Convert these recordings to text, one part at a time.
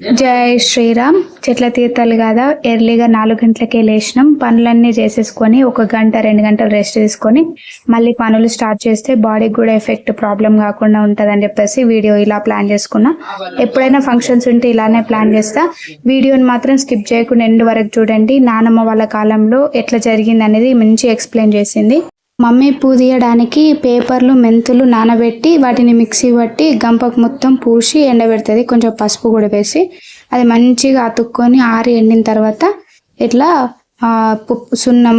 జై శ్రీరామ్. చెట్ల తీర్థాలు కదా? ఎర్లీగా నాలుగు గంటలకే లేచినాం. పనులన్నీ చేసేసుకొని ఒక గంట రెండు గంటలు రెస్ట్ తీసుకొని మళ్ళీ పనులు స్టార్ట్ చేస్తే బాడీకి కూడా ఎఫెక్ట్ ప్రాబ్లం కాకుండా ఉంటుందని చెప్పేసి వీడియో ఇలా ప్లాన్ చేసుకున్నా. ఎప్పుడైనా ఫంక్షన్స్ ఉంటే ఇలానే ప్లాన్ చేస్తా. వీడియోని మాత్రం స్కిప్ చేయకుండా ఎండ్ వరకు చూడండి. నానమ్మ వాళ్ళ కాలంలో ఎట్లా జరిగింది అనేది మంచి ఎక్స్ప్లెయిన్ చేసింది. మమ్మీ పూ తీయడానికి పేపర్లు మెంతులు నానబెట్టి వాటిని మిక్సీ పట్టి గంపకు మొత్తం పూసి ఎండబెడుతుంది. కొంచెం పసుపు కూడా వేసి అది మంచిగా అతుక్కొని ఆరి ఎండిన తర్వాత ఇట్లా పుప్పు సున్నం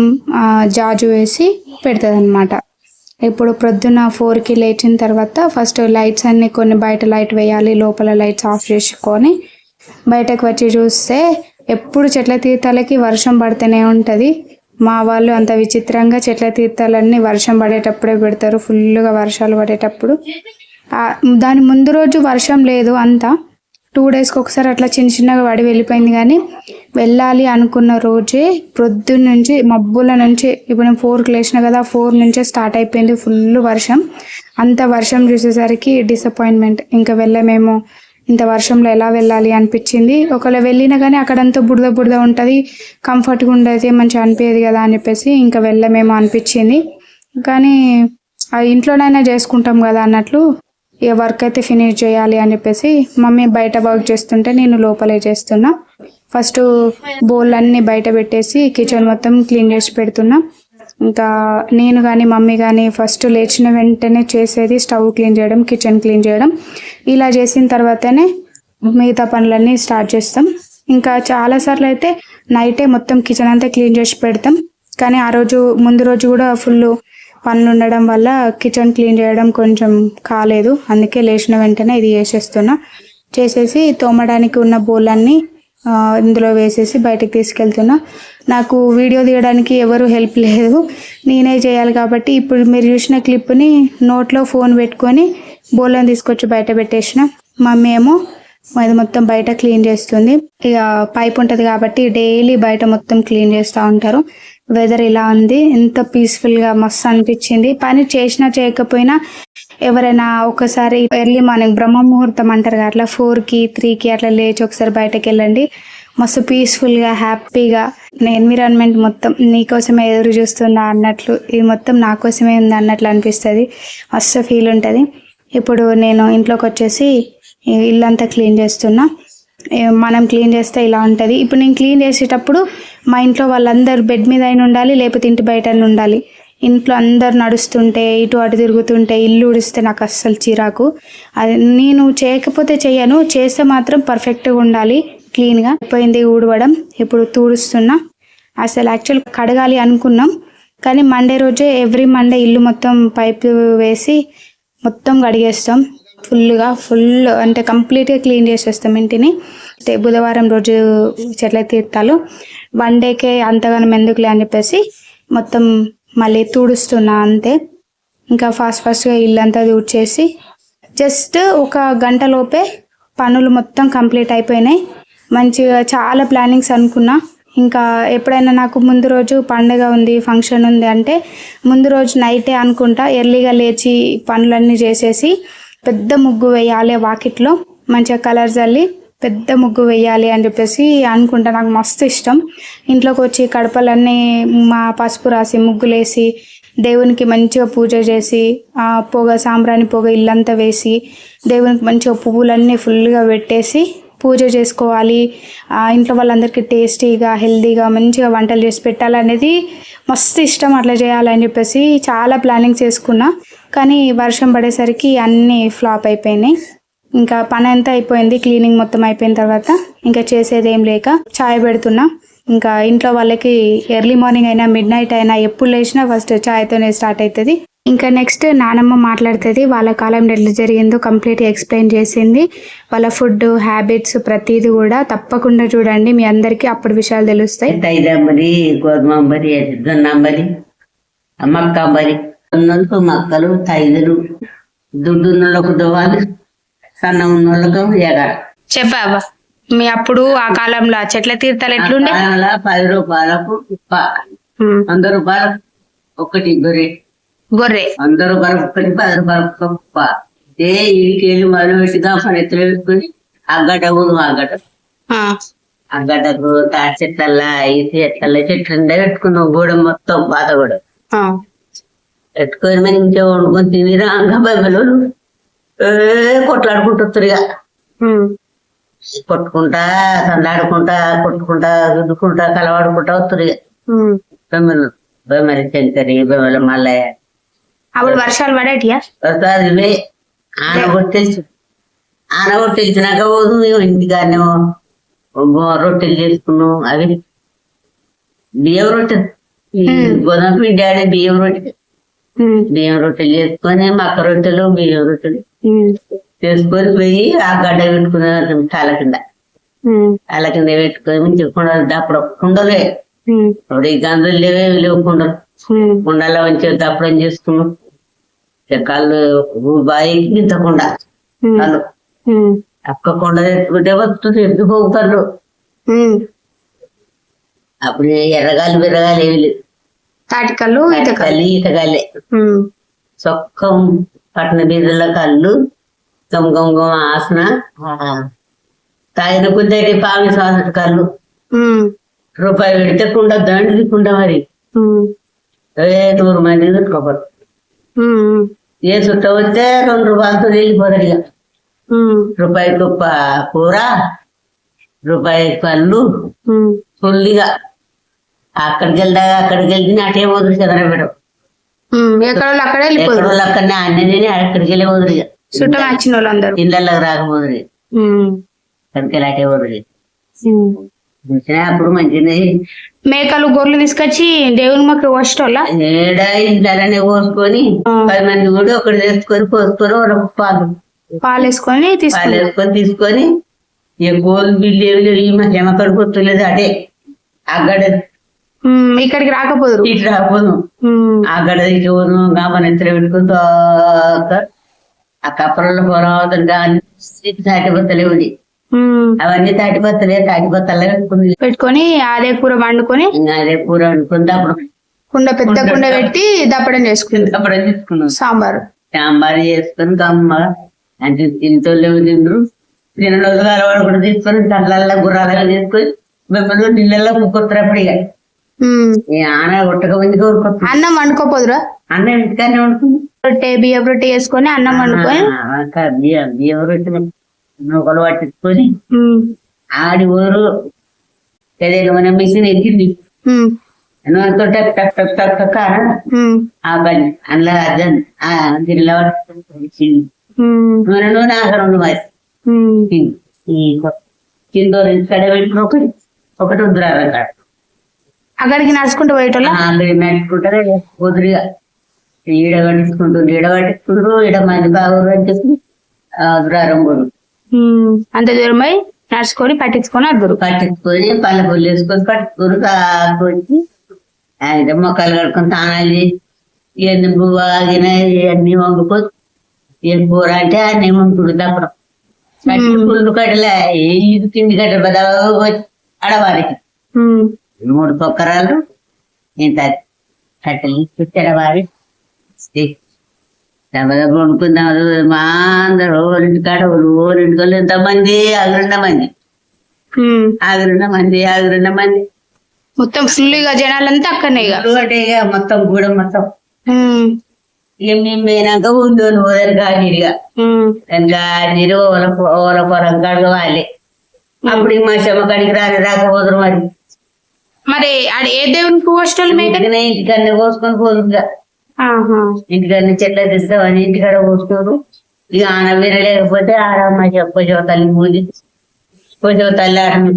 జాజు వేసి పెడుతుంది అనమాట ఇప్పుడు ప్రొద్దున ఫోర్కి లేచిన తర్వాత ఫస్ట్ లైట్స్ అన్ని కొన్ని బయట లైట్ వేయాలి లోపల లైట్స్ ఆఫ్ చేసుకొని బయటకు వచ్చి చూస్తే ఎప్పుడు చెట్ల తీర్థాలకి వర్షం పడుతూనే ఉంటుంది. మా వాళ్ళు అంత విచిత్రంగా చెట్ల తీర్థాలన్నీ వర్షం పడేటప్పుడే పెడతారు. ఫుల్గా వర్షాలు పడేటప్పుడు. దాని ముందు రోజు వర్షం లేదు అంతా. టూ డేస్కి ఒకసారి అట్లా చిన్న చిన్నగా పడి వెళ్ళిపోయింది కానీ వెళ్ళాలి అనుకున్న రోజే ప్రొద్దున నుంచి మబ్బుల నుంచి ఇప్పుడు నేను ఫోర్కి లేచిన కదా ఫోర్ నుంచే స్టార్ట్ అయిపోయింది ఫుల్ వర్షం. అంత వర్షం చూసేసరికి డిసప్పాయింట్మెంట్ ఇంకా వెళ్ళమేమో ఇంత వర్షంలో ఎలా వెళ్ళాలి అనిపించింది. ఒకవేళ వెళ్ళినా కానీ అక్కడంతా బురద బురద ఉంటుంది. కంఫర్ట్గా ఉండేది మంచిగా అనిపించేది కదా అని చెప్పేసి ఇంకా వెళ్ళమేమో అనిపించింది. కానీ ఆ ఇంట్లోనైనా చేసుకుంటాం కదా అన్నట్లు ఇక వర్క్ అయితే ఫినిష్ చేయాలి అని చెప్పేసి మమ్మీ బయట వర్క్ చేస్తుంటే నేను లోపలే చేస్తున్నా. ఫస్ట్ బౌల్ అన్ని బయట పెట్టేసి కిచెన్ మొత్తం క్లీన్ చేసి పెడుతున్నా. ఇంకా నేను కానీ మమ్మీ కానీ ఫస్ట్ లేచిన వెంటనే చేసేది స్టవ్ క్లీన్ చేయడం కిచెన్ క్లీన్ చేయడం. ఇలా చేసిన తర్వాతనే మిగతా పనులన్నీ స్టార్ట్ చేస్తాం. ఇంకా చాలాసార్లు అయితే నైటే మొత్తం కిచెన్ అంతా క్లీన్ చేసి పెడతాం. కానీ ఆ రోజు ముందు రోజు కూడా ఫుల్ పనులు ఉండడం వల్ల కిచెన్ క్లీన్ చేయడం కొంచెం కాలేదు. అందుకే లేచిన వెంటనే ఇది చేసేస్తున్నా. చేసేసి తోమడానికి ఉన్న బోలన్నీ ఇందులో వేసేసి బయటకు తీసుకెళ్తున్నా. నాకు వీడియో తీయడానికి ఎవరు హెల్ప్ లేదు. నేనే చేయాలి కాబట్టి ఇప్పుడు మీరు చూసిన క్లిప్ని నోట్లో ఫోన్ పెట్టుకొని బౌలను తీసుకొచ్చి బయట పెట్టేసిన. మమ్మీ ఏమో అది మొత్తం బయట క్లీన్ చేస్తుంది. ఇక పైప్ ఉంటుంది కాబట్టి డైలీ బయట మొత్తం క్లీన్ చేస్తూ ఉంటారు. వెదర్ ఇలా ఉంది. ఎంత పీస్ఫుల్గా మస్తు అనిపించింది. పని చేసినా చేయకపోయినా ఎవరైనా ఒకసారి ఎర్లీ మార్నింగ్ బ్రహ్మ ముహూర్తం అంటారు కదా అట్లా ఫోర్కి త్రీకి అట్లా లేచి ఒకసారి బయటకు వెళ్ళండి మస్తు పీస్ఫుల్గా హ్యాపీగా ఎన్విరాన్మెంట్ మొత్తం నీకోసమే ఎదురు చూస్తుందా అన్నట్లు ఇది మొత్తం నా కోసమే ఉంది అన్నట్లు అనిపిస్తుంది. మస్తు ఫీల్ ఉంటుంది. ఇప్పుడు నేను ఇంట్లోకి వచ్చేసి ఇల్లంతా క్లీన్ చేస్తున్నా. మనం క్లీన్ చేస్తే ఇలా ఉంటుంది. ఇప్పుడు నేను క్లీన్ చేసేటప్పుడు మా ఇంట్లో వాళ్ళందరూ బెడ్ మీద అయినా ఉండాలి లేకపోతే ఇంటి బయట ఉండాలి. ఇంట్లో అందరు నడుస్తుంటే ఇటు అటు తిరుగుతుంటే ఇల్లు ఉడిస్తే నాకు అస్సలు చిరాకు. అది నేను చేయకపోతే చేయను చేస్తే మాత్రం పర్ఫెక్ట్గా ఉండాలి క్లీన్గా పోయింది ఊడవడం ఇప్పుడు తూడుస్తున్నా. అసలు యాక్చువల్ కడగాలి అనుకున్నాం కానీ మండే రోజే ఎవ్రీ మండే ఇల్లు మొత్తం పైపు వేసి మొత్తం కడిగేస్తాం. ఫుల్గా ఫుల్ అంటే కంప్లీట్గా క్లీన్ చేసేస్తాం ఇంటిని. అంటే బుధవారం రోజు చెట్ల తీర్థాలు వన్ డేకే అంతగానం ఎందుకులే అని చెప్పేసి మొత్తం మళ్ళీ తుడుస్తున్నా అంతే. ఇంకా ఫాస్ట్ ఫాస్ట్గా ఇల్లంతా తుడిచేసి జస్ట్ ఒక గంట లోపే పనులు మొత్తం కంప్లీట్ అయిపోయినాయి. మంచిగా చాలా ప్లానింగ్స్ అనుకున్నా. ఇంకా ఎప్పుడైనా నాకు ముందు రోజు పండగ ఉంది ఫంక్షన్ ఉంది అంటే ముందు రోజు నైటే అనుకుంటా ఎర్లీగా లేచి పనులన్నీ చేసేసి పెద్ద ముగ్గు వేయాలి వాకిట్లో మంచిగా కలర్ చల్లి పెద్ద ముగ్గు వేయాలి అని చెప్పేసి అనుకుంటా. నాకు మస్తు ఇష్టం. ఇంట్లోకి వచ్చి కడపలన్నీ మా పసుపు రాసి ముగ్గులేసి దేవునికి మంచిగా పూజ చేసి ఆ పొగ సాంబ్రాణి పొగ ఇల్లంతా వేసి దేవునికి మంచిగా పువ్వులన్నీ ఫుల్గా పెట్టేసి పూజ చేసుకోవాలి. ఇంట్లో వాళ్ళందరికీ టేస్టీగా హెల్తీగా మంచిగా వంటలు చేసి పెట్టాలనేది మస్తు ఇష్టం అట్లా చేయాలని చెప్పేసి చాలా ప్లానింగ్ చేసుకున్నా. కానీ వర్షం పడేసరికి అన్నీ ఫ్లాప్ అయిపోయినాయి. ఇంకా పని అంతా అయిపోయింది క్లీనింగ్ మొత్తం అయిపోయిన తర్వాత ఇంకా చేసేది ఏం లేక చాయ్ పెడుతున్నా. ఇంకా ఇంట్లో వాళ్ళకి ఎర్లీ మార్నింగ్ అయినా మిడ్ నైట్ అయినా ఎప్పుడు లేచినా ఫస్ట్ చాయ్తోనే స్టార్ట్ అవుతుంది ఇంకా నెక్స్ట్ నానమ్మ మాట్లాడుతుంది వాళ్ళ కాలం ఎట్లా జరిగిందో కంప్లీట్గా ఎక్స్ప్లెయిన్ చేసింది. వాళ్ళ ఫుడ్ హ్యాబిట్స్ ప్రతిదీ కూడా తప్పకుండా చూడండి మీ అందరికీ అప్పుడు విషయాలు తెలుస్తాయి. ఐదంబరి మక్కలు తైదులు దుడ్డు ఉన్నోళ్ళకు సన్న ఉన్నోళ్ళకు ఎగ. చెప్పావా? మీ అప్పుడు ఆ కాలంలో చెట్ల తీర్థాలు ఎట్లుండే? పది రూపాయలకు ఉమ్, వంద రూపాయలకు ఒకటి గొర్రె. గొర్రె. వంద రూపాయలకు ఒకటి పది రూపాయలకు ఒక కుప్ప. ఏ ఈడికెళ్ళి మొదలు పెట్టి పని ఎత్తులు ఆ గడ్డ ఊరు ఆ గడ్డ. ఆ, గడ్డకు తాటి చెట్లల్లా ఈ చెట్ల చెట్లు ఉండే పెట్టుకున్నాం గోడ మొత్తం గోడ ఆ, పెట్టుకొని మరి ఇంకే వండుకొని తినిరా ఇంకా బైబిల్ ఏ కొట్లాడుకుంటారు ఇక కొట్టుకుంటా తండాడుకుంటా కొట్టుకుంటా గుద్దుకుంటా కలవాడుకుంటా వస్తారు ఇక. బొమ్మలు బొమ్మల శంకరి బొమ్మల మల్లయ్య. అప్పుడు వర్షాలు పడేటియా? ఇవే. ఆన కొట్టేసి ఆన కొట్టేసినాక పోదు మేము ఇంటికాడనే రొట్టెలు చేసుకున్నాం అవి. బియ్యం రొట్టెలు ఈ గోధుమ పిండి ఆడే బియ్యం రొట్టె. బియ్యం రొట్టెలు చేసుకొని మక్క రొట్టెలు బియ్యం రొట్టెలు. చేసుకొని పోయి ఆ గడ్డ పెట్టుకునే తల కింద. తల కింద పెట్టుకొని మంచిగా కుండలు దప్పడం. కుండలే. ఇప్పుడు ఈ గందులు లేవే లేవు కుండలు. కుండలో మంచిగా దప్పడం చేసుకున్నాం. కళ్ళు బాయి ఇంత కుండ. కళ్ళు. ఒక్క కుండ తెచ్చుకుంటే వస్తుంది కళ్ళు ఉమ్. అప్పుడు ఎర్రగాలి బిర్రగాలి ఏమి లేదు కళ్ళు ఈతగాలే ఉమ్, చొక్కం పట్న బీరుల కళ్ళు గమ్ గమ్ గమ్ ఆసన. తాగిన కొద్ది పామి శ్వాస కళ్ళు. రూపాయి పెడితే కుండ దండి కుండ మరి. ఏ నూరు మంది ఉమ్, ఏ చుట్ట వస్తే రెండు రూపాయలతో వెళ్ళిపోతాడు ఇక. రూపాయి కుప్ప కూర రూపాయి కళ్ళు ఉమ్. ఫుల్లిగా అక్కడికి వెళ్దా అక్కడికి వెళ్తే అటే వదులు చదరబెడం ఉమ్, ఎక్కడ అక్కడే ఎక్కడో అక్కడనే అన్నీ అక్కడికి వెళ్ళి చుట్టం వచ్చిన వాళ్ళందరూ. ఇళ్ళకి రాకపోదురు వదులు ఉమ్. చూసినా అప్పుడు మంచిది మేకలు గొర్రెలు తీసుకొచ్చి దేవుని మొక్క కోసేటోళ్ళ ఏడ ఇంట్లోనే పోసుకొని ఆ. పది మంది కూడా ఒకటి తెచ్చుకొని పోసుకొని వాళ్ళకు పాలు. పాలు వేసుకొని పాలు తీసుకుని వేసుకొని తీసుకొని ఏ గోల్ బిల్లు ఏమి లేవు ఈ మధ్య ఎమ్మకడ గుర్తులేదు అటే. అక్కడ ఇక్కడికి రాకపోదురు. ఇటు రాకపోదు అక్కడ ఇటు గామని ఎత్తులు పెట్టుకుని తోక ఆ కప్పలలో పోరావుతుంది తాటిపత్తలే ఉంది అవన్నీ తాటిపత్తలే తాటిపత్తలే పెట్టుకొని అదే కూర వండుకొని అదే కూర వండుకుంది అప్పుడు కుండ పెద్ద కుండ పెట్టి దప్పడం చేసుకుంది. అప్పుడు తీసుకున్నాం సాంబారు. సాంబార్ చేసుకొని గమ్మ అంటే తింటోళ్ళు తిండ్రు తిన రోజులు అలవాటు కూడా తీసుకొని దాంట్లో గుర్రాలుగా తీసుకొని మిమ్మల్ని నీళ్ళల్లో ముక్కొత్తరప్పుడు ఇక. అన్నం వండుకోపోదురా? అన్న ఇంటికానే ఉంటుంది రొట్టె బియ్యం రొట్టె వేసుకొని అన్నం వండుకొని. బియ్యం బియ్యం రొట్టెలు నూకలు పట్టించుకొని ఆడి ఊరు ఏదైనా మన మిషన్ ఎక్కింది. ఉమ్, నూనెతో టక్ టక్ టక్ టక్ టక్ అని ఉమ్, ఆ అందులో అర్థం నూనె నూనె ఆఖరు మరి. కింద ఒకటి ఒకటి అక్కడ అక్కడికి నడుచుకుంటూ పోయేటోళ్ళ? నడుచుకుంటారే. వదిలిగా ఈడ పట్టించుకుంటారు ఈడ పట్టించుకుంటారు ఈడ మంది బాగురు అని చెప్పి ఉమ్, అంత దూరం పోయి నడుచుకొని పట్టించుకొని అద్దరు పట్టించుకొని పళ్ళ పుల్లు వేసుకొని పట్టుకొని తాకొచ్చి ఆయన మొక్కలు కడుకొని తానాలు చేసి ఇవన్నీ బువ్వ ఆగిన ఇవన్నీ వండుకొని ఏం కూర అంటే అన్నీ వండుకుడు పట్టి పుల్లు కట్టలే ఇది తిండి కట్ట బదా అడవారికి ఉమ్, మూడు పొక్కరాలు ఇంత కట్టెలు చుట్టడవారి దెబ్బదెబ్బ వండుకుందాం మా అందరూ ఓరింటి కాడ ఓరింటి కళ్ళు ఎంతమంది? ఆగురుండ మంది. ఆగురుండ మంది ఆగురుండ మంది. మొత్తం ఫుల్గా జనాలంతా అక్కడనే అంటే ఇక మొత్తం కూడా మొత్తం. ఇక మేము పోయినాక ఉందని ఉమ్, ఇంకా. నీరు ఓల ఓల పొలం కాడుగా వాలి అప్పుడు మా చెమ్మ కాడికి రాని రాకపోదురు మరి. మరి ఏ దేవునికి కోసేటోళ్ళు మేక ఇంటికనే ఇంటికన్నా పోదురుగా ఆహా. ఇంటికాడ చెట్ల తెస్తామని ఇంటికాడ పోసుకోరు ఇక ఆన వేరే లేకపోతే ఆడ మా పొజవ తల్లి పూజ పొజవ తల్లి ఆడని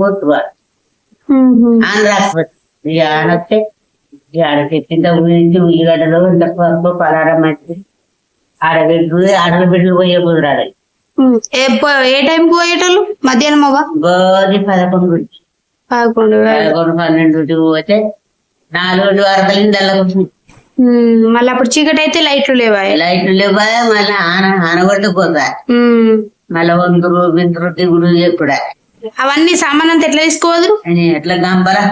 ఉమ్. ఆన రాకపోతే ఇక ఆన వస్తే ఇక ఆడ చెట్టింత గురించి ఉల్లిగడ్డలు ఇంత పప్పు పలారం మంచి ఆడబిడ్డలు ఆడబిడ్డలు పోయే కుదరాలి ఉమ్. ఏ టైంకి పోయేటోళ్ళు? మధ్యాహ్నం అవ్వ? గోది పదకొండు పదకొండు. పదకొండు పన్నెండు పోతే నాలుగు కూర్చుని ఉమ్, మళ్ళీ అప్పుడు చీకటి అయితే లైట్లు లేవా? లైట్లు లేవా? మళ్ళీ ఆన ఆనగొట్టుకోతా ఉమ్, మళ్ళీ వందురు బిందురు దిగుడు ఎప్పుడా అవన్నీ సామాన్ అంతా ఎట్లా తీసుకోవద్దు ఎట్లా గంపరా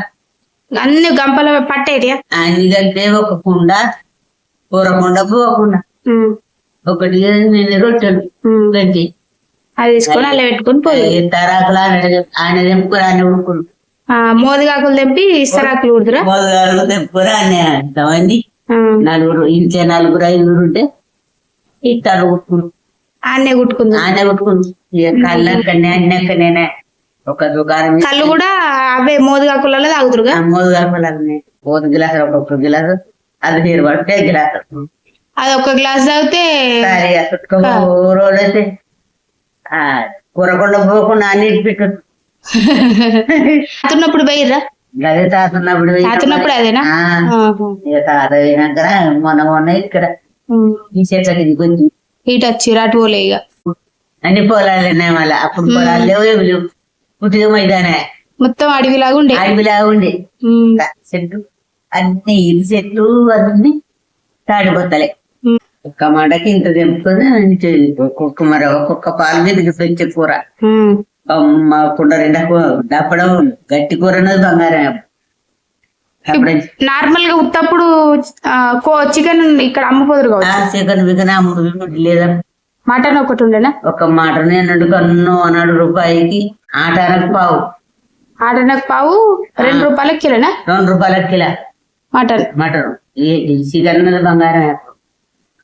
అన్ని గంపల పట్టేటియా? అందుకంటే ఒక కుండ కూర కుండ పువ్వ కుండ. ఉమ్, ఒకటి నేను రొట్టెలు. గంటి. అది తీసుకొని అలా పెట్టుకొని పోయి. తరాకులు ఆయన ఆయన తెంపుకుని ఆయన ఉడుకులు మోదుగాకులు తెంపి ఇస్తరాకులు కుడుతురా మొదలు తెంపుకుని ఆయన ఎంతమంది నలుగురు ఇంట్లో నలుగురు ఐదుగురు ఉంటే ఇస్తారు ఉడుకులు ఆన్నే కుట్టుకుందాం? ఆయన ఉడుకులు కళ్ళక్కడనే అన్నక్కడనే ఒక దుకాణం కళ్ళు కూడా అవే మోదుగాకులలో తాగుతురుగా? గంటలన్నీ మూడు గిలాసు ఒక్కొక్క గిలాసు. అది నీరు పడితే గిలాసు. అది ఒక గ్లాస్ తాగితే సరే చుట్టుకో రోజు అయితే ఆ, కూరకుండా పోకుండా అన్నిటి పెట్టు. తాతున్నప్పుడు పోయిర్రా? గది తాతున్నప్పుడు తాతున్నప్పుడు అదేనా. ఇక తాత పోయినాక మొన్న మొన్న ఇక్కడ. ఈ చెట్లకి ఇది కొంచెం ఇటు వచ్చిర్రు అటు పోలే ఇక. అన్ని పొలాలు ఉన్నాయి మళ్ళీ. అప్పుడు పొలాలు లేవు ఏమి లేవు పుట్టిగా మైదానే. మొత్తం అడవిలాగా ఉండే? అడవిలాగా ఉండే. చెట్లు అన్ని ఇరు చెట్లు అన్ని తాడిపోతలే. ఒక్క మాటకి ఇంత తెంపుకొని ఒక్కొక్క మరి ఒక్కొక్క పాలు మీదకి పెంచే కూర. అమ్మ కుండ నిండా కూ- దప్పడం గట్టి కూర అన్నది బంగారం నార్మల్గా ఉత్తప్పుడు చికెన్ ఇక్కడ అమ్మపోదురు చికెన్ బికన్ విమ్ముడు లేదా మటన్ ఒకటి ఉండేనా? ఒక మాట నేను కన్ను అన్నాడు రూపాయికి. ఆట అనకు పావు. ఆటనకు పావు రెండు రూపాయల కిలోనా? రెండు రూపాయల కిలో. మటన్. మటన్. చికెన్ మీద బంగారం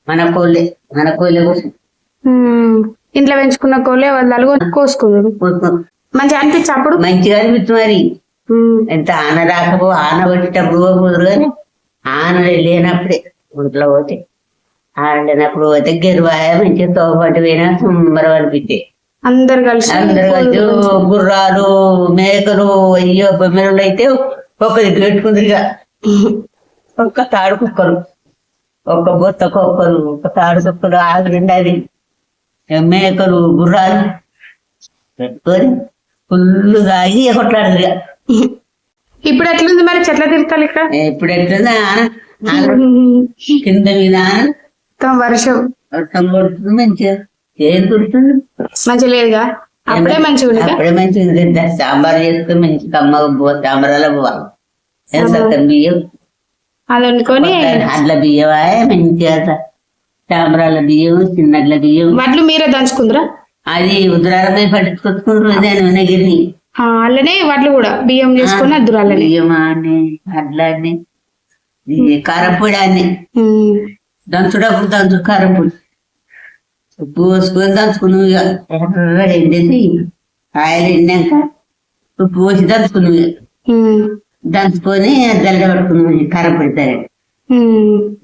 మన కోళ్ళే మన కోళ్ళే కోసం. ఇంట్లో పెంచుకున్న కోలే వాళ్ళు కోసుకున్నాడు మంచిగా అనిపించి అప్పుడు? మంచిగా అనిపిస్తుంది మరి. ఎంత ఆన రాకపో ఆన పట్టేటప్పుడు పోకూడదు కానీ ఆన లేనప్పుడే ఒంట్లో పోతే ఆన లేనప్పుడు పోతే గెరువాయ మంచిగా తోపాటు పోయినా సుమ్మరం అనిపించే. అందరు కలిసి అందరు వచ్చి గుర్రాలు మేకలు అయ్యో బొమ్మెలు అయితే ఒక్క దగ్గర పెట్టుకుందరు ఇక. ఒక్క తాడు కుక్కలు ఒక్క బొత్త కుక్కలు ఒక తాడు కుక్కలు ఆగుండది మేకలు గుర్రాలు. పెట్టుకొని ఫుల్ తాగి కొట్లాడదు ఇప్పుడు ఎట్లుంది మరి? చెట్ల తిరగాలి ఇక్కడ? ఇప్పుడు ఎట్లుంది కింద మీద వర్షం. వర్షం కొడుతుంది మంచిగా. ఏం కుడుతుంది? మంచిగా లేదుగా? అప్పుడే మంచిగా ఉంది అప్పుడే మంచిగా. సాంబార్ చేసుకుని మంచి కమ్మగా బో సాంబారాల పోవాలి. ఎంత బియ్యం? అది వండుకొని అడ్ల బియ్యమా మంచిగా సాంబారాల బియ్యం చిన్నడ్ల బియ్యం. వడ్లు మీరే దంచుకుందరా? అది ఉదరాలపై పట్టుకొచ్చుకుంటారు నేను నగిరిని అలానే వడ్లు కూడా బియ్యం చేసుకొని అద్దురాలని బియ్యమా అని అడ్లని కారపొడి అన్ని దంచుడప్పుడు దంచు కారపొడి. ఉప్పు పోసుకొని దంచుకున్నావు ఇక ఎండేసి ఆయిల్ ఎండాక ఉప్పు పోసి దంచుకున్నావు ఇక. దంచుకొని జల్డ పట్టుకున్నాం కారపొడి సరే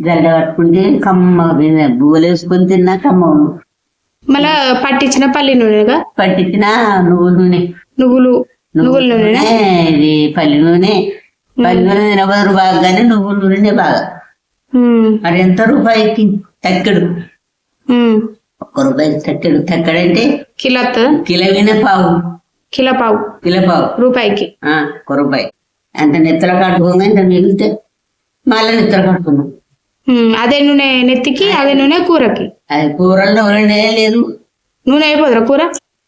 జల్డ పట్టుకుంటే కమ్మ బువ్వలు వేసుకొని తిన్నా కమ్మ. మళ్ళా పట్టించిన పల్లి నూనెగా పట్టించిన నువ్వుల నూనె. నువ్వులు నువ్వుల నూనె. ఇది పల్లి నూనె. పల్లి నూనె తినబోదు బాగా కానీ నువ్వుల నూనె బాగా. మరి ఎంత రూపాయికి తక్కెడు ఒక్క రూపాయి తక్కెడు తక్కెడంటే కిలో? కిలో పావు. కిలో పావు. కిలో పావు. రూపాయికి. ఆ, ఒక్క రూపాయి. అంత నెత్తలు కట్టుకోగా ఇంత మిగిలితే మళ్ళీ కట్టుకున్నాం ఉమ్, అదే నూనె నెత్తికి అదే నూనె కూరకి. అది కూరలు నూనె లేదు. నూనె అయిపోదురా కూర?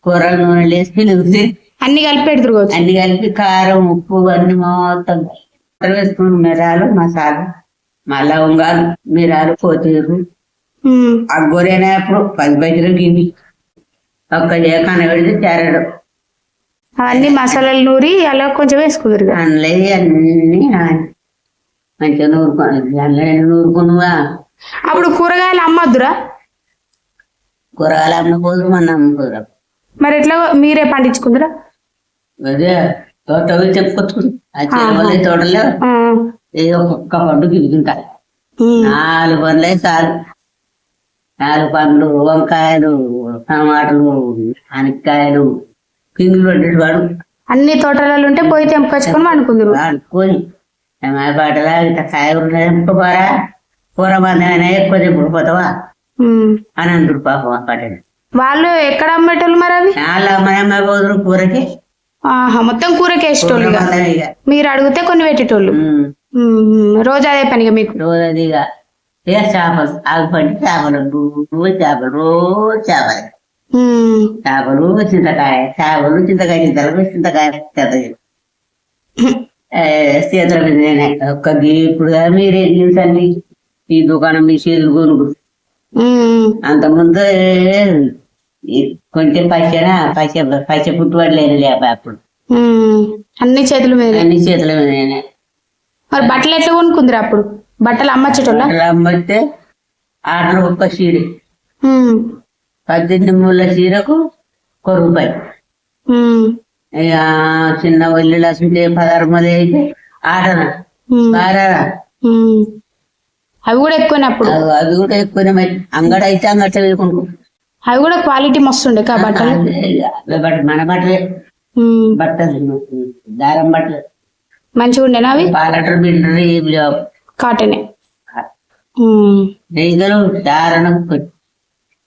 కూరలు నూనె లేసి పిలుగుతుంది అన్ని కలిపి పెడుతురు కావచ్చు. అన్ని కలిపి కారం ఉప్పు అన్ని మొత్తం. కలిపి వేసుకుని మిరాలు మసాలా మళ్ళా ఉంగాలు మిరాలు పోతీరు ఉమ్, ఆ గొర్రెనప్పుడు పది బజ్జీలు గిన్నె. ఒక్క కన పెడితే చేరడు అవన్నీ మసాలాలు నూరి అలా కొంచెం వేసుకుందరు. అందులో అన్ని మంచిగా అందులో నూరుకున్నావా? అప్పుడు కూరగాయలు అమ్మద్దురా? కూరగాయలు అమ్మకూడదు మన అమ్మకూడదు. మరి ఎట్లా మీరే పండించుకుందరా? అదే తోటలు చెప్పుకొచ్చుకుంది తోటలో. ఏదో ఒక్కొక్క పండు గిలుగుంటా. ఉమ్, నాలుగు పండ్లే చాలు. నాలుగు పండ్లు వంకాయలు టమాటాలు అనక్కాయలు కింగులు పడ్డాడు వాడు. అన్ని తోటలలో ఉంటే పోయి తెంపుకొచ్చుకొని వండుకుందరు. వాడుకొని మా పాటలా? ఇంత కాయ ఉన్నది ఎంపుకోరా కూర మందమైనా ఎక్కువ చెప్పుడు పోతావా. అని అందరు పాపం పాటలు వాళ్ళు ఎక్కడ అమ్మేటోళ్ళు మరి అవి? వాళ్ళ అమ్మాయమ్మ పోదురు కూరకి. మొత్తం కూరకి వేసేటోళ్ళు మీరు అడిగితే కొన్ని పెట్టేటోళ్ళు. రోజు అదే పనిగా మీకు. రోజు అది ఇక. ఇక చేపలు ఆగుపడి చేపలు చేపలు రోజు చేపలు. చేపలు చింతకాయ చేపలు చింతకాయ చింతలు చింతకాయ చేత చేతుల మీద ఒక్క ఇప్పుడు మీరే నిమిషాన్ని ఈ దుకాణం మీ చేతులు కొనుక్కు. ఉమ్, అంతకుముందు ఈ కొంచెం పచ్చన పచ్చ పచ్చ పుట్టుబడి లేదు అప్పుడు. అన్ని చేతుల మీద. అన్ని చేతుల మీద మరి బట్టలు ఎట్లా కొనుక్కుందిరా అప్పుడు? బట్టలు అమ్మచ్చేటోళ్ళ? రమ్మంటే ఆరు ఒక్క చీర. పద్దెనిమిది మూల చీరకు ఒక రూపాయి. చిన్న ఒల్లిలు అయితే ఆటన బారారా అవి కూడా అప్పుడు. అవి- కూడా ఎక్కువనే మరి. అంగడి అయితే అంగట అవి కూడా క్వాలిటీ మస్తుండే కా బట్టలు? బట్ట మన బట్టలే. బట్టలు దారం బట్టలు. మంచిగా ఉండేనా అవి? పాలటర్ ఏం లేవు కాటనే. ఉమ్. రేగలు చారణకు కొ-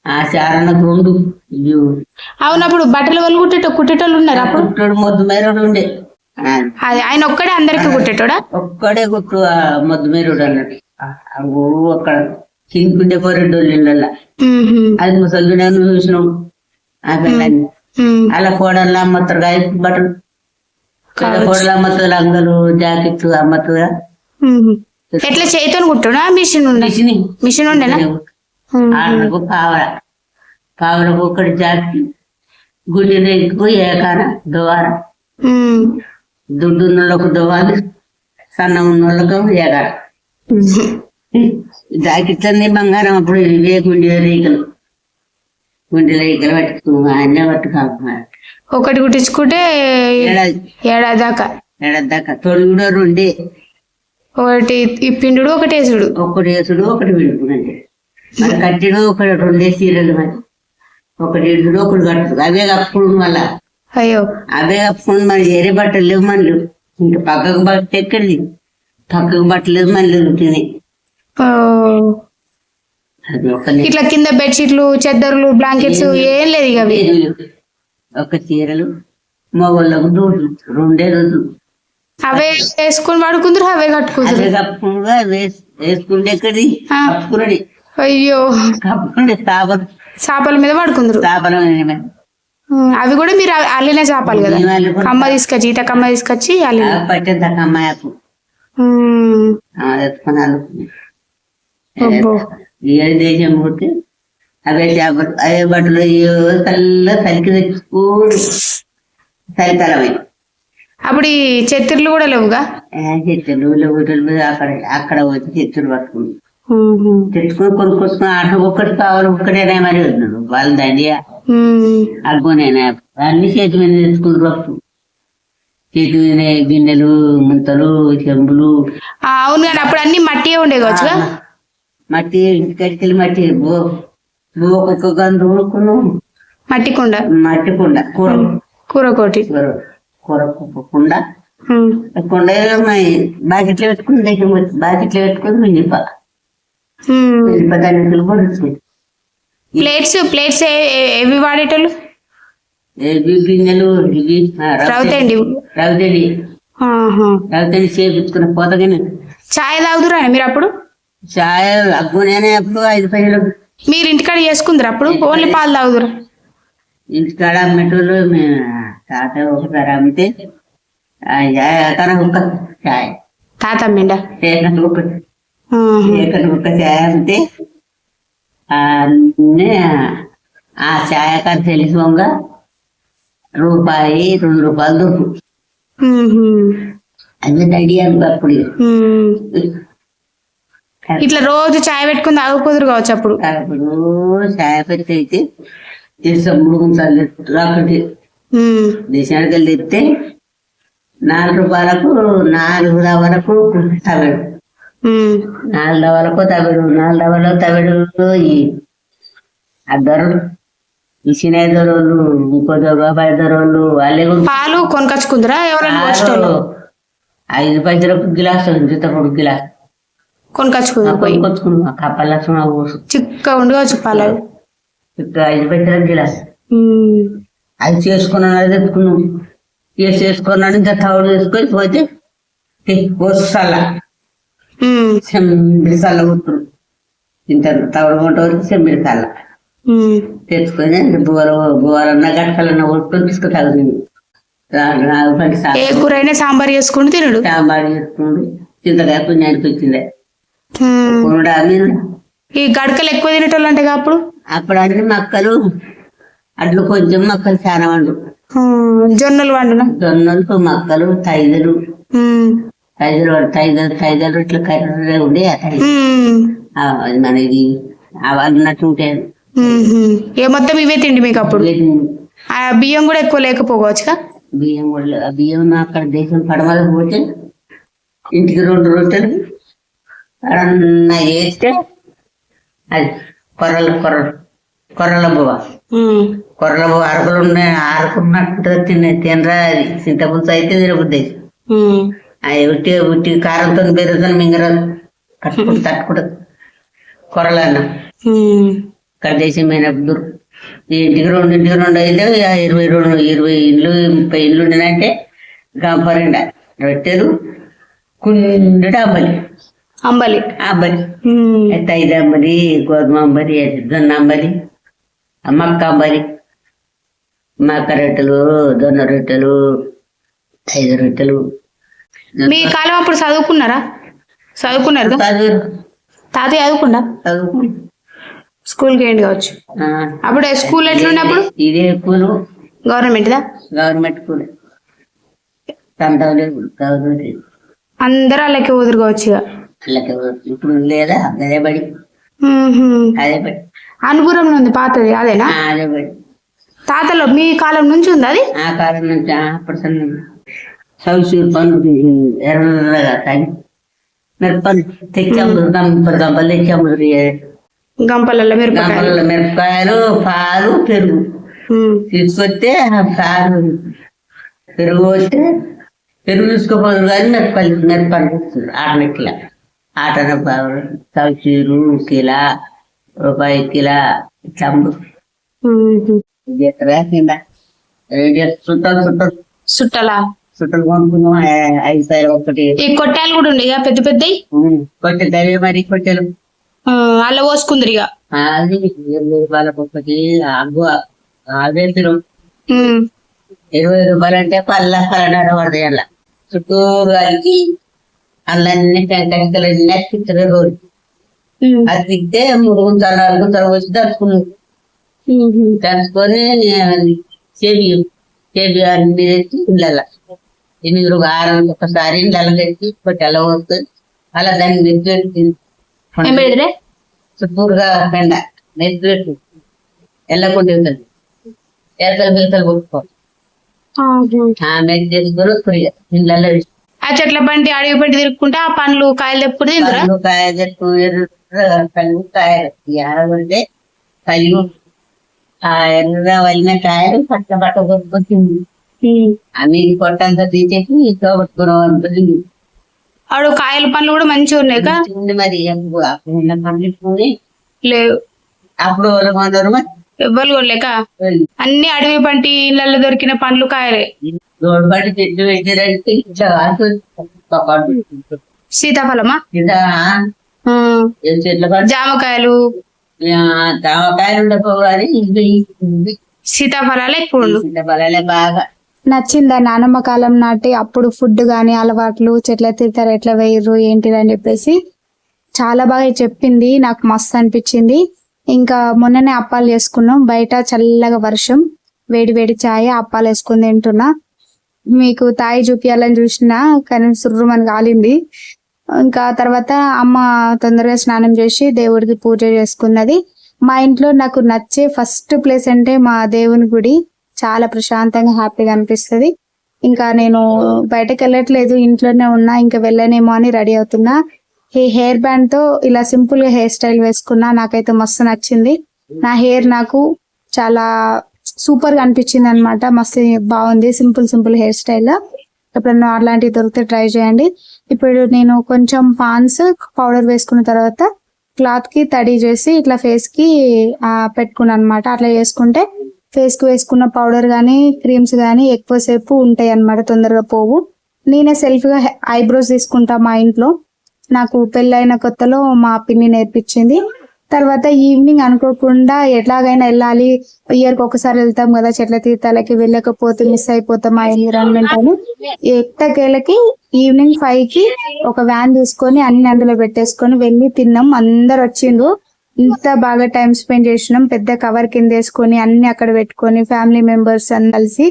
ఆ చారణకు రెండు ఇవి అవును అప్పుడు బట్టలు వాళ్ళు కుట్టేటో కుట్టేటోళ్ళు ఉన్నారు అప్పుడు? కుట్టుడు మొద్దు మేరుడు ఉండే. అది ఆయన ఒక్కడే అందరికి కుట్టేటోడా? ఒక్కడే కుట్టు మొద్దు మేరుడు అన్నట్టు. అక్కడ చింకుండే పోరెడ్డు అది ముసలి చూసినాం. ఆ పిల్లని. ఉమ్, అలా కోడళ్ళు అమ్మతారు బట్టలు. కోడలు అమ్మతారు లంగలు జాకెట్లు అమ్మతారు. ఎట్లా చేతితో కుట్టుడా? మిషన్ ఉండే? మిషన్. మిషన్ ఉండేనా? ఆడకు పావల ఒకటి జాకి గుండె రేకు ఏకాన దువార. ఉమ్, దుడ్డు ఉన్న వాళ్ళకు దువాలు సన్న ఉన్న వాళ్ళకు ఏకార. జాకెట్లన్నీ బంగారం అప్పుడు ఇవే గుండె రేకులు. గుండె రేకులు పట్టుకు అన్నీ పట్టుకున్నారు ఒకటి కుట్టించుకుంటే ఏడాది. దాకా ఏడాది దాకా తొడి కూడా రెండే. ఒకటి పిండుడు ఒకటి వేసుడు ఒకటి వేసుడు ఒకటి విడుపునండి మరి కట్టిడు ఒకటి రెండే చీరలు మరి. ఒకటి ఇడుడు ఒకటి కట్టుడు అవే కప్పుడు మళ్ళా. అయ్యో. అవే కప్పుకుని మరి ఏరే బట్టలు లేవు మళ్ళీ. ఇంకా పక్కకు బట్ట ఎక్కడిది పక్కకు మళ్ళీ ఓ. అది ఒక ఇట్లా కింద బెడ్షీట్లు చెద్దర్లు బ్లాంకెట్స్ ఏం లేదు ఇక అవి. ఒక చీరలు మగోళ్ళకు దూట్లు రెండే రోజు అవే వేసుకుని పడుకుందరు అవే కట్టుకుందరు. అవే వేసుకుంటే ఎక్కడి అయ్యో. కప్పుకుంటే స్థాపన చేపల మీద పడుకుందరు. స్థాపన ఉమ్, అవి కూడా మీరు అల్లినే చేపాలి కదా? కమ్మ తీసుకొచ్చి ఇట కమ్మ తీసుకొచ్చి అల్లిన. పట్టింది ఏ దేశం పుట్టి అవే చేపలు అవే బట్టలు తల్ల తలికి తెచ్చుకోడు చలికాలమై అప్పుడు ఈ చెత్తుర్లు కూడా లేవుగా? చెట్లు ఊటలు అక్కడ అక్కడ వచ్చి చెట్లు పట్టుకుని ఉహు, తెచ్చుకొని కొనుక్కొచ్చుకుని ఆట ఒక్కటి కావాలి ఒక్కటేనా మరి వాళ్ళ దండియా? అగ్గునేనా అన్ని చేతి మీద తెచ్చుకుంటారు అప్పుడు చేతి మీద గిన్నెలు ముంతలు చెంబులు. అవును కానీ అప్పుడు అన్ని మట్టియే ఉండే కావచ్చుగా? మట్టి ఇంటికడికి మట్టి. బో బో ఒక్కొక్క గంట ఊరుకున్నాం మట్టి కుండ? మట్టి కుండ కూర. కూర కోటి కూర కూర కుండ. కుండ బాకెట్లో పెట్టుకుని దగ్గర బాకెట్లో పెట్టుకుని మింగిప ఉమ్. మింగిప దాన్ని పడుతుంది ప్లేట్స్ ప్లేట్స్ ఏ- ఏ- ఏవి వాడేటోళ్ళు? గిన్నెలు రవితడి ఆహా. రవితడి చేపించుకున్న పోతగానే. చాయ్ తాగుతురా మీరు అప్పుడు? చాయ్ అగ్గునేనే అప్పుడు ఐదు పైసలు. మీరు ఇంటికాడ చేసుకుందరు అప్పుడు? ఓన్లీ పాలు తాగుదురా? ఇంటికాడ అమ్మేటోళ్ళు మేము తాత ఒకసారి అమ్మితే ఒక్క చాయ్. తాత అమ్మిండా? ఒక్క చాయ్ అమ్మితే అన్నీ ఆ చాయ్ కాడ తెలిసిపోంగ రూపాయి రెండు రూపాయలు దొరుకు. అది అనుకో అప్పుడు. ఇట్లా రోజు చాయ్ పెట్టుకుని తాగుకుదురు కావచ్చు అప్పుడు అప్పుడు చాయ్ పెట్టి అయితే మూడు గుంసాలు. దేశానికి వెళ్ళి తెస్తే నాలుగు రూపాయలకు నాలుగు వరకు ఉమ్. నాలుగు వరకు తవిడు నాలుగు వరకు తవిడు ఈ అద్దరు ఈ దొరలు ఇంకో బాబాయ్ దొరలు వాళ్ళే పాలు కొనుకొచ్చుకుందరా ఎవరైనా ఐదు గిలాస్ జితపొడు గిలాస్. కొనుకొచ్చుకుందరు పోయి? కొనుక్కొచ్చుకున్నాం కప్పల లక్షణ పోసు. చిక్క ఉండి కావచ్చు పాలు. ఇప్పుడు ఐదు పైసలకు గిలాస్. ఉమ్. అది చేసుకున్నాను అది తెచ్చుకున్నాం. చేసుకున్నాడు ఇంకా తవుడు చేసుకొని పోతే వస్తాల సెంబిడి సల్ల కుట్టురు ఇంత తవుడు కొంట వరకు సల్ల ఉమ్. తెచ్చుకొని బోర బోరన్న గట్టలన్న కొట్టుకొని తీసుకుంటాను పది ఏ కూర అయినా సాంబార్ చేసుకుని తినడు? సాంబార్ చేసుకుండు చింతకాయ పుణ్యానికి వచ్చిందే ఈ గడకలు ఎక్కువ తినేటోళ్ళు అంటే అప్పుడు? అప్పుడు అన్ని మక్కలు అడ్లు కొంచెం మొక్కలు చాలా వండు. జొన్నలు వండునా? జొన్నలు మొక్కలు తైదలు. తైదలు తైదలు తైదలు ఇట్లా కర్రగా ఉండే అది మనది అవన్నీ ఉన్నట్టు ఉంటాయి. ఇక మొత్తం ఇవే తిండి మీకు అప్పుడు? ఆ బియ్యం కూడా ఎక్కువ లేకపోవచ్చుగా? బియ్యం కూడా ఆ బియ్యం అక్కడ దేశం పడమల పోతే ఇంటికి రెండు రొట్టెలు అన్న వేస్తే అది కొర్రల కొర్ర కొర్రల ఉమ్, కొర్రల బువ్వ అరకులు ఉన్నాయి ఆరుకున్నట్టు తినే తినరా అది. చింతపులుసు అయితే తినబుద్ది ఉమ్, అది ఉట్టి ఉట్టి కారంతో బెరతో మింగరాలు ఇక్కడ దేశం పోయినప్పుడు ఈ ఇంటికి రెండు ఇంటికి రెండు అయితే ఇరవై రెండు ఇరవై ఇల్లు ముప్పై ఇల్లు ఉండినంటే గంపరిండ రొట్టెలు కుండు అంబలి. అంబలి. అంబలి ఐదు అంబలి గోధుమ అంబలి జొన్న అంబలి మక్క అంబలి మక్క రొట్టెలు జొన్న రొట్టెలు ఐదు రొట్టెలు. మీ కాలం అప్పుడు చదువుకున్నారా? చదువుకున్నారు తాతయ్య చదువుకుండా చదువు స్కూల్కి ఏంటి కావచ్చు. అప్పుడు స్కూల్ ఎట్లున్నప్పుడు? ఇదే కూలు గవర్నమెంట్దా? గవర్నమెంట్ కూలి సంతవలేదు గవర్నమెంట్ అందరూ వాళ్ళకి వదురు కావచ్చు ఇక. వాళ్ళకి ఇప్పుడు లేదా? అదే బడి. అదే బడి. అనుపురంలో ఉంది పాతది అదేనా? అదే బడి. తాతలో మీ కాలం నుంచి ఉంది అది? ఆ కాలం నుంచి అప్పుడు చవిచూరు పనులు ఎర్రగా తాగి మిరపలు తెచ్చాము గంపలు తెచ్చాము గంపలలో మిరపకాయలు. గంపలలో మిరపకాయలు పాలు పెరుగు. తీసుకొస్తే పాలు పెరుగు పోస్తే పెరుగు తీసుకోపోదు కానీ మిరపకాయలు మిరపకాయలు తెస్తారు ఆటనెట్ల ఆటన చవిచూరు కిలా రూపాయి కిలా కింద చుట్టాలు చుట్టాలు. చుట్టలా? చుట్టాలు కొనుక్కున్నాం ఐదు సార్లు ఒకటి ఈ కొట్టాలు కూడా ఉండే ఇక పెద్ద పెద్దవి ఉమ్, కొట్టెలు అవే మరి కొట్టెలు. అలా పోసుకుందరు ఇక. అది ఇరవై రూపాయలకు ఒకటి అగ్గు ఉమ్. ఇరవై రూపాయలు అంటే పల్ల పల్లెన్నర పడతాయి అలా చుట్టూరు కలిగి అల్లన్నీ కంకరికలన్నీ తిత్తరు రోజు. అది తింటే మూడు గుంతలు నాలుగు గుంతలు వచ్చి ఉహుం. దంచుకొని చెవి చెవి అన్ని తెచ్చి ఇళ్ళ ఎనిమిది రూపాయలు ఆరు వందలు ఒకసారి తెచ్చి కొట్టెల పోస్తుంది అలా దాన్ని నెత్తి చుట్టూరుగా పెండ నెత్తి ఎల్లకుండా ఉంటుంది. ఎరకలు బిరకలు కొట్టుకో ఆ చేసుకొని చెట్ల పంటి అడవి పంటి తిరుక్కుంటే ఆ పండ్లు కాయలు ఎప్పుడు తిందురా? పండ్లు కాయ చెట్టు ఎర్ర కలుగు కాయలు కలిగు ఆ ఎర్ర వలిన కాయలు పట్ట పట్ట కొట్టుకొచ్చింది అన్ని కొట్టంతా తీసేసి అనుకుంది ఆడు కాయల పండ్లు కూడా మంచిగా ఉన్నాయి మరి పండించుకుని లేవు. అప్పుడు మరి? ఎవ్వరు కొనలేక అన్ని అడవి పంటి ఇళ్ళల్లో దొరికిన పండ్లు కాయలే. తోడుపడి చెట్టు సీతాఫలమా? జామకాయలు. తామకాయలు ఉండకపోవు కానీ ఇది ఇది సీతాఫలాలు ఉండు. బలాలే బాగా. నచ్చిందా? నానమ్మ కాలం నాటి అప్పుడు ఫుడ్ కానీ అలవాట్లు చెట్ల తీర్థాలు ఎట్లా వేయరు ఏంటిది అని చెప్పేసి చాలా బాగా చెప్పింది. నాకు మస్తు అనిపించింది. ఇంకా మొన్ననే అప్పాలు చేసుకున్నాం. బయట చల్లగా వర్షం వేడి వేడి ఛాయ అప్పాలు వేసుకుని తింటున్నా. మీకు తాయి చూపియాలని చూసినా కానీ సుర్రుమని కాలింది. ఇంకా తర్వాత అమ్మ తొందరగా స్నానం చేసి దేవుడికి పూజ చేసుకున్నది. మా ఇంట్లో నాకు నచ్చే ఫస్ట్ ప్లేస్ అంటే మా దేవుని గుడి. చాలా ప్రశాంతంగా హ్యాపీగా అనిపిస్తుంది. ఇంకా నేను బయటకు వెళ్ళట్లేదు ఇంట్లోనే ఉన్నా ఇంకా వెళ్ళనేమో అని రెడీ అవుతున్నా. ఈ హెయిర్ బ్యాండ్తో ఇలా సింపుల్గా హెయిర్ స్టైల్ వేసుకున్నా నాకైతే మస్తు నచ్చింది. నా హెయిర్ నాకు చాలా సూపర్గా అనిపించింది అనమాట మస్తు బాగుంది సింపుల్ సింపుల్ హెయిర్ స్టైల్. ఎప్పుడన్నా అలాంటివి దొరికితే ట్రై చేయండి. ఇప్పుడు నేను కొంచెం పాన్స్ పౌడర్ వేసుకున్న తర్వాత క్లాత్కి తడి చేసి ఇట్లా ఫేస్కి పెట్టుకున్నాను అనమాట అట్లా చేసుకుంటే ఫేస్ వేసుకున్న పౌడర్ గానీ క్రీమ్స్ గానీ ఎక్కువసేపు ఉంటాయి అన్నమాట తొందరగా పోవు. నేనే సెల్ఫ్గా ఐబ్రోస్ తీసుకుంటా మా ఇంట్లో. నాకు పెళ్ళైన కొత్తలో మా పిన్ని నేర్పించింది. తర్వాత ఈవినింగ్ అనుకోకుండా ఎట్లాగైనా వెళ్ళాలి. ఇయర్కు ఒకసారి వెళ్తాం కదా చెట్ల తీర్థాలకి వెళ్ళకపోతే మిస్ అయిపోతాం ఆ ఎన్విరాన్మెంట్ అని. ఎట్టకేళ్ళకి ఈవినింగ్ ఫైవ్కి ఒక వ్యాన్ తీసుకొని అన్ని అందులో పెట్టేసుకొని వెళ్ళి తిన్నాం. అందరు వచ్చిండ్రు. ఇంత బాగా టైం స్పెండ్ చేసినాం. పెద్ద కవర్ కింద వేసుకొని అన్ని అక్కడ పెట్టుకొని ఫ్యామిలీ మెంబర్స్ అని కలిసి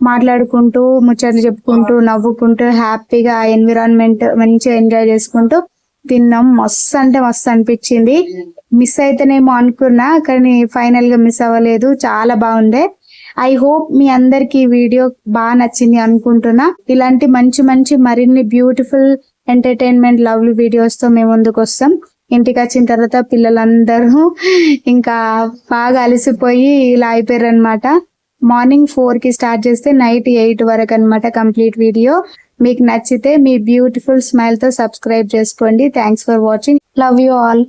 మాట్లాడుకుంటూ ముచ్చట్లు చెప్పుకుంటూ నవ్వుకుంటూ హ్యాపీగా ఆ ఎన్విరాన్మెంట్ మంచిగా ఎంజాయ్ చేసుకుంటూ తిన్నాం. మస్తు అంటే మస్తు అనిపించింది. మిస్ అయితేనేమో అనుకున్నా కానీ ఫైనల్గా మిస్ అవ్వలేదు. చాలా బాగుండే. ఐ హోప్ మీ అందరికి ఈ వీడియో బాగా నచ్చింది అనుకుంటున్నా. ఇలాంటి మంచి మంచి మరిన్ని బ్యూటిఫుల్ ఎంటర్టైన్మెంట్ లవ్లీ వీడియోస్తో మేము ముందుకు వస్తాం ఇంటికి వచ్చిన తర్వాత పిల్లలందరూ ఇంకా బాగా అలసిపోయి ఇలా అయిపోయారు అనమాట మార్నింగ్ ఫోర్కి స్టార్ట్ చేస్తే నైట్ ఎయిట్ వరకు అన్నమాట కంప్లీట్ వీడియో. మీకు నచ్చితే మీ బ్యూటిఫుల్ స్మైల్తో సబ్స్క్రైబ్ చేసుకోండి. Thanks for watching. Love you all.